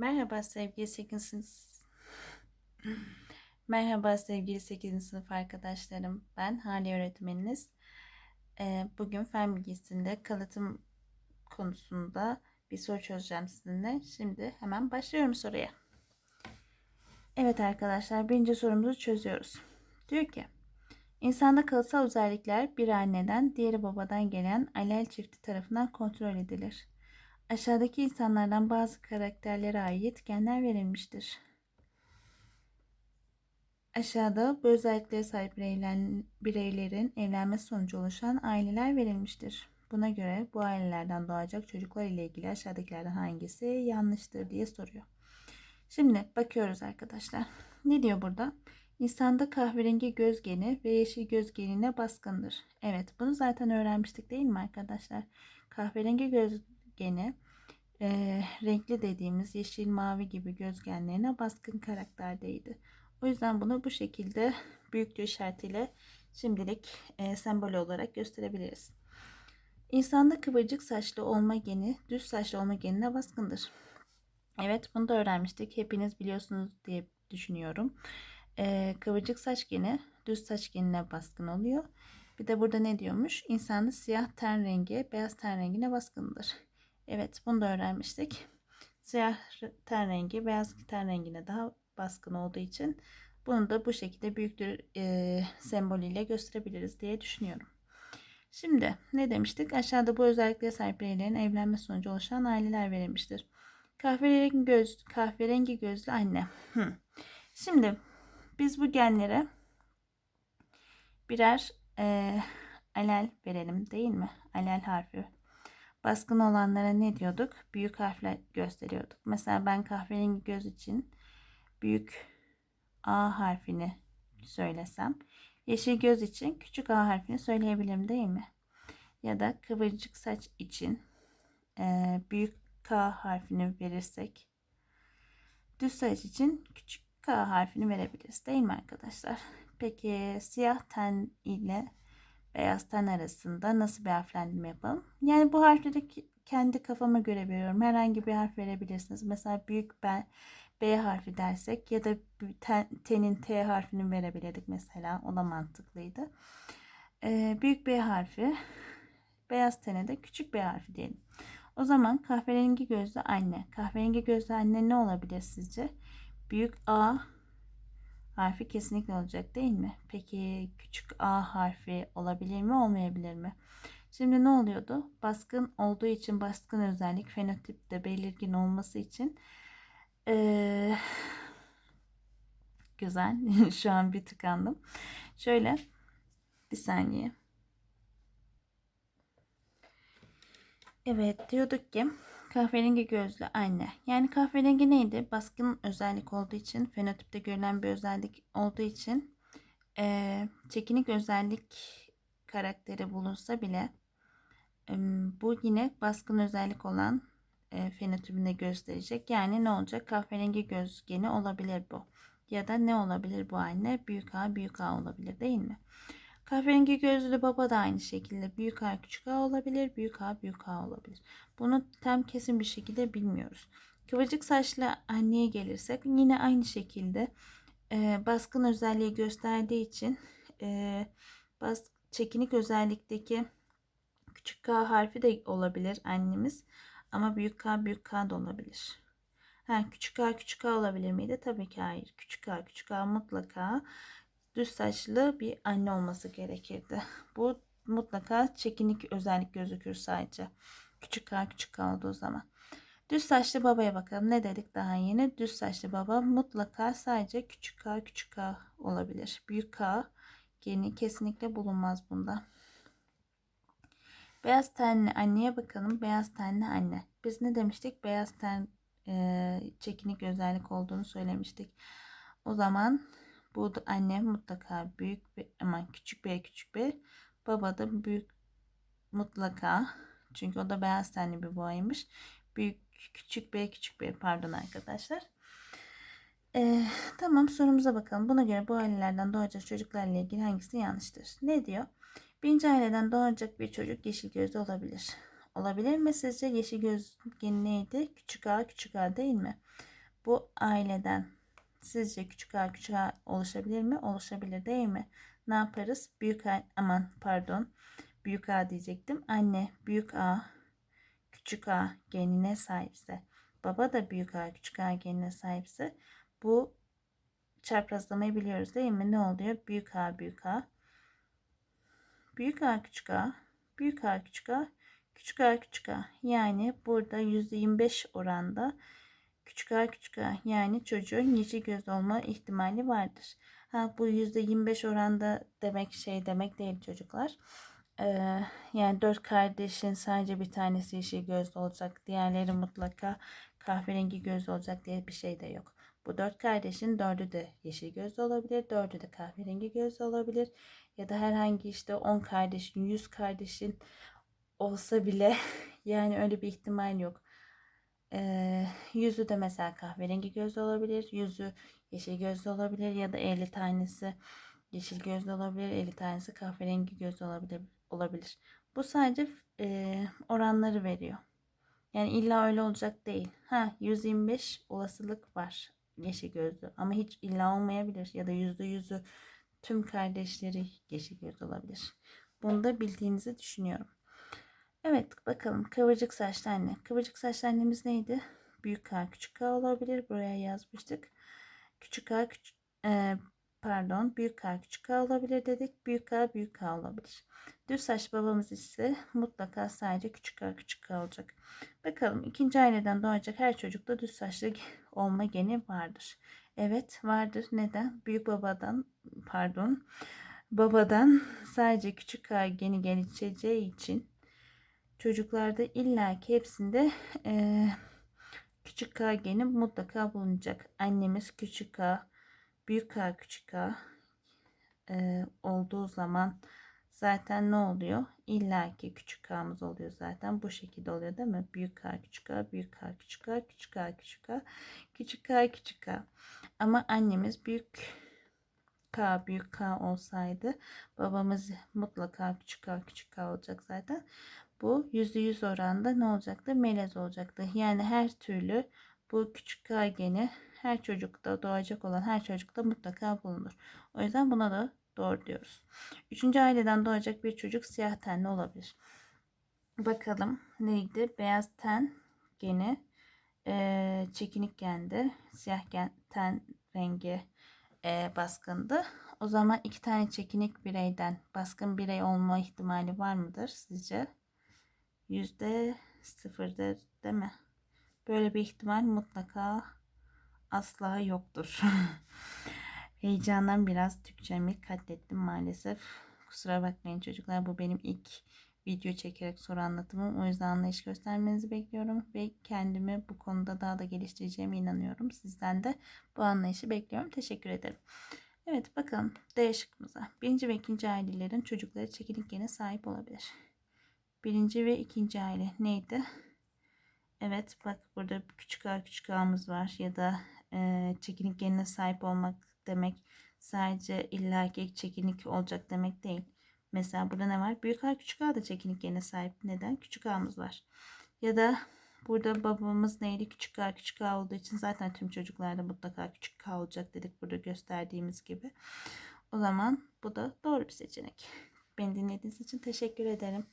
Merhaba sevgili 8. sınıf. Merhaba sevgili 8. sınıf arkadaşlarım. Ben Hale öğretmeniniz. Ee, Bugün fen bilgisinde kalıtım konusunda bir soru çözeceğim sizinle. Şimdi hemen başlıyorum soruya. Evet arkadaşlar birinci sorumuzu çözüyoruz. Diyor ki İnsanda kalıtsal özellikler bir anneden diğeri babadan gelen alel çifti tarafından kontrol edilir. Aşağıdaki insanlardan bazı karakterlere ait genler verilmiştir. Aşağıda bu özelliklere sahip bireylen- bireylerin evlenmesi sonucu oluşan aileler verilmiştir. Buna göre bu ailelerden doğacak çocuklar ile ilgili aşağıdakilerden hangisi yanlıştır diye soruyor. Şimdi bakıyoruz arkadaşlar. Ne diyor burada? İnsanda kahverengi göz geni ve yeşil göz genine baskındır. Evet bunu zaten öğrenmiştik değil mi arkadaşlar? Kahverengi göz geni e, renkli dediğimiz yeşil mavi gibi gözgenlerine baskın karakterdeydi. O yüzden bunu bu şekilde büyüklüğü işaretiyle şimdilik e, sembol olarak gösterebiliriz. İnsanda kıvırcık saçlı olma geni düz saçlı olma genine baskındır. Evet bunu da öğrenmiştik. Hepiniz biliyorsunuz diye düşünüyorum. E, kıvırcık saç geni düz saç genine baskın oluyor. Bir de burada ne diyormuş? İnsanda siyah ten rengi beyaz ten rengine baskındır. Evet bunu da öğrenmiştik. Siyah ten rengi beyaz ten rengine daha baskın olduğu için bunu da bu şekilde büyüktür e, sembolüyle gösterebiliriz diye düşünüyorum. Şimdi ne demiştik? Aşağıda bu özelliklere sahip bireylerin evlenme sonucu oluşan aileler verilmiştir. Kahverengi göz, kahverengi gözlü anne. Şimdi biz bu genlere birer e, alel verelim değil mi? Alel harfi baskın olanlara ne diyorduk? Büyük harfle gösteriyorduk. Mesela ben kahverengi göz için büyük A harfini söylesem, yeşil göz için küçük A harfini söyleyebilirim değil mi? Ya da kıvırcık saç için e, büyük K harfini verirsek, düz saç için küçük K harfini verebiliriz değil mi arkadaşlar? Peki siyah ten ile beyaz ten arasında nasıl bir harflendirme yapalım? Yani bu harfleri kendi kafama göre veriyorum. Herhangi bir harf verebilirsiniz. Mesela büyük B, B harfi dersek ya da ten, tenin T harfini verebilirdik mesela. O da mantıklıydı. Ee, büyük B harfi, beyaz tene de küçük B harfi diyelim. O zaman kahverengi gözlü anne. Kahverengi gözlü anne ne olabilir sizce? Büyük A harfi kesinlikle olacak değil mi? Peki küçük a harfi olabilir mi olmayabilir mi? Şimdi ne oluyordu? Baskın olduğu için baskın özellik fenotipte belirgin olması için ee, güzel. Şu an bir tıkandım. Şöyle bir saniye. Evet diyorduk ki Kahverengi gözlü anne. Yani kahverengi neydi? Baskın özellik olduğu için, fenotipte görülen bir özellik olduğu için e, çekinik özellik karakteri bulunsa bile e, bu yine baskın özellik olan e, fenotipinde gösterecek. Yani ne olacak? Kahverengi göz geni olabilir bu. Ya da ne olabilir bu anne? Büyük A, büyük A olabilir değil mi? Kahverengi gözlü baba da aynı şekilde büyük A küçük A olabilir, büyük A büyük A olabilir. Bunu tam kesin bir şekilde bilmiyoruz. Kıvırcık saçlı anneye gelirsek yine aynı şekilde e, baskın özelliği gösterdiği için e, bas, çekinik özellikteki küçük K harfi de olabilir annemiz ama büyük K büyük K da olabilir. Ha, küçük K küçük K olabilir miydi? Tabii ki hayır. Küçük K küçük K mutlaka düz saçlı bir anne olması gerekirdi. Bu mutlaka çekinik özellik gözükür sadece. Küçük K küçük K olduğu zaman. Düz saçlı babaya bakalım. Ne dedik daha yeni? Düz saçlı baba mutlaka sadece küçük K küçük K olabilir. Büyük K geni kesinlikle bulunmaz bunda. Beyaz tenli anneye bakalım. Beyaz tenli anne. Biz ne demiştik? Beyaz ten e, çekinik özellik olduğunu söylemiştik. O zaman bu da anne mutlaka büyük bir ama küçük bir küçük bir baba da büyük mutlaka çünkü o da beyaz tenli bir boğaymış. Büyük küçük bir küçük bir pardon arkadaşlar. Ee, tamam sorumuza bakalım. Buna göre bu ailelerden doğacak çocuklarla ilgili hangisi yanlıştır? Ne diyor? Birinci aileden doğacak bir çocuk yeşil gözlü olabilir. Olabilir mi sizce? Yeşil göz neydi? Küçük A küçük A değil mi? Bu aileden sizce küçük a küçük a oluşabilir mi? Oluşabilir değil mi? Ne yaparız? Büyük a aman pardon. Büyük a diyecektim. Anne büyük a küçük a genine sahipse baba da büyük a küçük a genine sahipse bu çaprazlamayı biliyoruz değil mi? Ne oluyor? Büyük a büyük a büyük a küçük a büyük a küçük a küçük a küçük a yani burada %25 oranda küçük a küçük a yani çocuğun yeşil göz olma ihtimali vardır. Ha bu %25 oranda demek şey demek değil çocuklar. Ee, yani dört kardeşin sadece bir tanesi yeşil gözlü olacak. Diğerleri mutlaka kahverengi gözlü olacak diye bir şey de yok. Bu dört kardeşin dördü de yeşil gözlü olabilir. Dördü de kahverengi gözlü olabilir. Ya da herhangi işte 10 kardeşin, 100 kardeşin olsa bile yani öyle bir ihtimal yok. Ee, yüzü de mesela kahverengi gözlü olabilir. Yüzü yeşil gözlü olabilir ya da 50 tanesi yeşil gözlü olabilir. 50 tanesi kahverengi gözlü olabilir. olabilir. Bu sadece e, oranları veriyor. Yani illa öyle olacak değil. Ha 125 olasılık var yeşil gözlü ama hiç illa olmayabilir ya da yüzde yüzü tüm kardeşleri yeşil gözlü olabilir. Bunu da bildiğinizi düşünüyorum. Evet bakalım kıvırcık saçlı anne. Kıvırcık saçlı annemiz neydi? Büyük K küçük K olabilir. Buraya yazmıştık. Küçük K küçük e, pardon büyük K küçük K olabilir dedik. Büyük K büyük K olabilir. Düz saç babamız ise mutlaka sadece küçük K küçük K olacak. Bakalım ikinci aileden doğacak her çocukta düz saçlı olma geni vardır. Evet vardır. Neden? Büyük babadan pardon babadan sadece küçük K geni gelişeceği için çocuklarda illaki hepsinde e, küçük K geni mutlaka bulunacak. Annemiz küçük K, büyük K küçük K e, olduğu zaman zaten ne oluyor? İlla ki küçük K'mız oluyor zaten. Bu şekilde oluyor değil mi? Büyük K küçük K, büyük K küçük K, küçük K küçük K, küçük K küçük K. Ama annemiz büyük K büyük K olsaydı babamız mutlaka küçük K küçük K olacak zaten. Bu %100 oranda ne olacaktı? Melez olacaktı. Yani her türlü bu küçük K her çocukta doğacak olan her çocukta mutlaka bulunur. O yüzden buna da doğru diyoruz. Üçüncü aileden doğacak bir çocuk siyah tenli olabilir. Bakalım neydi? Beyaz ten geni e, çekinik gendi. Siyah gen, ten rengi e, baskındı. O zaman iki tane çekinik bireyden baskın birey olma ihtimali var mıdır sizce? Yüzde sıfırdır değil mi? Böyle bir ihtimal mutlaka asla yoktur. Heyecandan biraz Türkçemi katlettim maalesef. Kusura bakmayın çocuklar bu benim ilk video çekerek soru anlatımım. O yüzden anlayış göstermenizi bekliyorum ve kendimi bu konuda daha da geliştireceğime inanıyorum. Sizden de bu anlayışı bekliyorum. Teşekkür ederim. Evet bakalım D şıkkımıza. Birinci ve ikinci ailelerin çocukları çekinik gene sahip olabilir. Birinci ve ikinci aile neydi? Evet bak burada küçük A küçük A'mız var ya da e, çekinik genine sahip olmak demek sadece illaki çekinik olacak demek değil. Mesela burada ne var? Büyük A küçük A da çekinik genine sahip. Neden? Küçük A'mız var. Ya da burada babamız neydi? Küçük A küçük A olduğu için zaten tüm çocuklarda mutlaka küçük A olacak dedik burada gösterdiğimiz gibi. O zaman bu da doğru bir seçenek. Beni dinlediğiniz için teşekkür ederim.